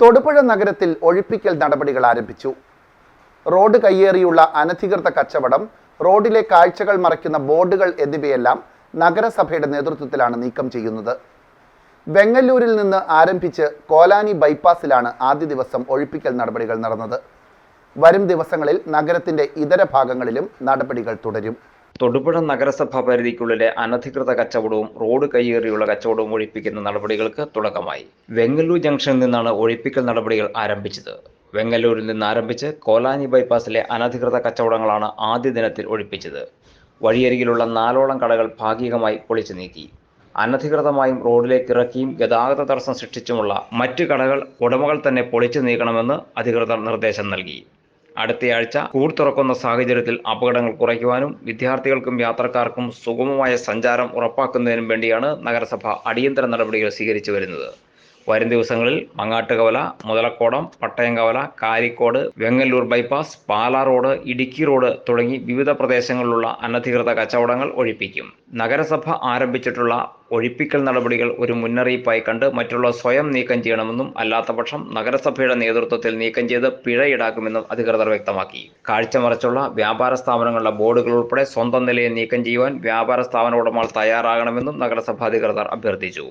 തൊടുപുഴ നഗരത്തിൽ ഒഴിപ്പിക്കൽ നടപടികൾ ആരംഭിച്ചു. റോഡ് കയ്യേറിയുള്ള അനധികൃത കച്ചവടം റോഡിലെ കാഴ്ചകൾ മറയ്ക്കുന്ന ബോർഡുകൾ എന്നിവയെല്ലാം നഗരസഭയുടെ നേതൃത്വത്തിലാണ് നീക്കം ചെയ്യുന്നത്. വെങ്ങല്ലൂരിൽ നിന്ന് ആരംഭിച്ച് കോലാനി ബൈപ്പാസിലാണ് ആദ്യ ദിവസം ഒഴിപ്പിക്കൽ നടപടികൾ നടന്നത്. വരും ദിവസങ്ങളിൽ നഗരത്തിന്റെ ഇതര ഭാഗങ്ങളിലും നടപടികൾ തുടരും. തൊടുപുഴ നഗരസഭാ പരിധിക്കുള്ളിലെ അനധികൃത കച്ചവടവും റോഡ് കയ്യേറിയുള്ള കച്ചവടവും ഒഴിപ്പിക്കുന്ന നടപടികൾക്ക് തുടക്കമായി. വെങ്ങല്ലൂർ ജംഗ്ഷനിൽ നിന്നാണ് ഒഴിപ്പിക്കൽ നടപടികൾ ആരംഭിച്ചത്. വെങ്ങല്ലൂരിൽ നിന്ന് ആരംഭിച്ച് കോലാനി ബൈപ്പാസിലെ അനധികൃത കച്ചവടങ്ങളാണ് ആദ്യ ദിനത്തിൽ ഒഴിപ്പിച്ചത്. വഴിയരികിലുള്ള നാലോളം കടകൾ ഭാഗികമായി പൊളിച്ചു നീക്കി. അനധികൃതമായും റോഡിലേക്ക് ഇറക്കിയും ഗതാഗത തടസ്സം സൃഷ്ടിച്ചുമുള്ള മറ്റു കടകൾ ഉടമകൾ തന്നെ പൊളിച്ചു നീക്കണമെന്ന് അധികൃതർ നിർദ്ദേശം നൽകി. അടുത്തയാഴ്ച സ്കൂൾ തുറക്കുന്ന സാഹചര്യത്തിൽ അപകടങ്ങൾ കുറയ്ക്കുവാനും വിദ്യാർത്ഥികൾക്കും യാത്രക്കാർക്കും സുഗമമായ സഞ്ചാരം ഉറപ്പാക്കുന്നതിനും വേണ്ടിയാണ് നഗരസഭ അടിയന്തര നടപടികൾ സ്വീകരിച്ചു വരുന്നത്. വരും ദിവസങ്ങളിൽ Mangattukavala Muthalakodam Pattayamkavala Karikode Vengalloor bypass Pala road Idukki road തുടങ്ങി വിവിധ പ്രദേശങ്ങളിലുള്ള അനധികൃത കച്ചവടങ്ങൾ ഒഴിപ്പിക്കും. നഗരസഭ ആരംഭിച്ചിട്ടുള്ള ഒഴിപ്പിക്കൽ നടപടികൾ ഒരു മുന്നറിയിപ്പായി കണ്ട് മറ്റുള്ള സ്വയം നീക്കം ചെയ്യണമെന്നും അല്ലാത്തപക്ഷം നഗരസഭയുടെ നേതൃത്വത്തിൽ നീക്കം ചെയ്ത് പിഴ ഈടാക്കുമെന്നും അധികൃതർ വ്യക്തമാക്കി. കാഴ്ച മറച്ചുള്ള വ്യാപാര സ്ഥാപനങ്ങളുടെ ബോർഡുകൾ ഉൾപ്പെടെ സ്വന്തം നിലയിൽ നീക്കം ചെയ്യുവാൻ വ്യാപാര സ്ഥാപന ഉടമകൾ തയ്യാറാകണമെന്നും നഗരസഭാ അധികൃതർ അഭ്യർത്ഥിച്ചു.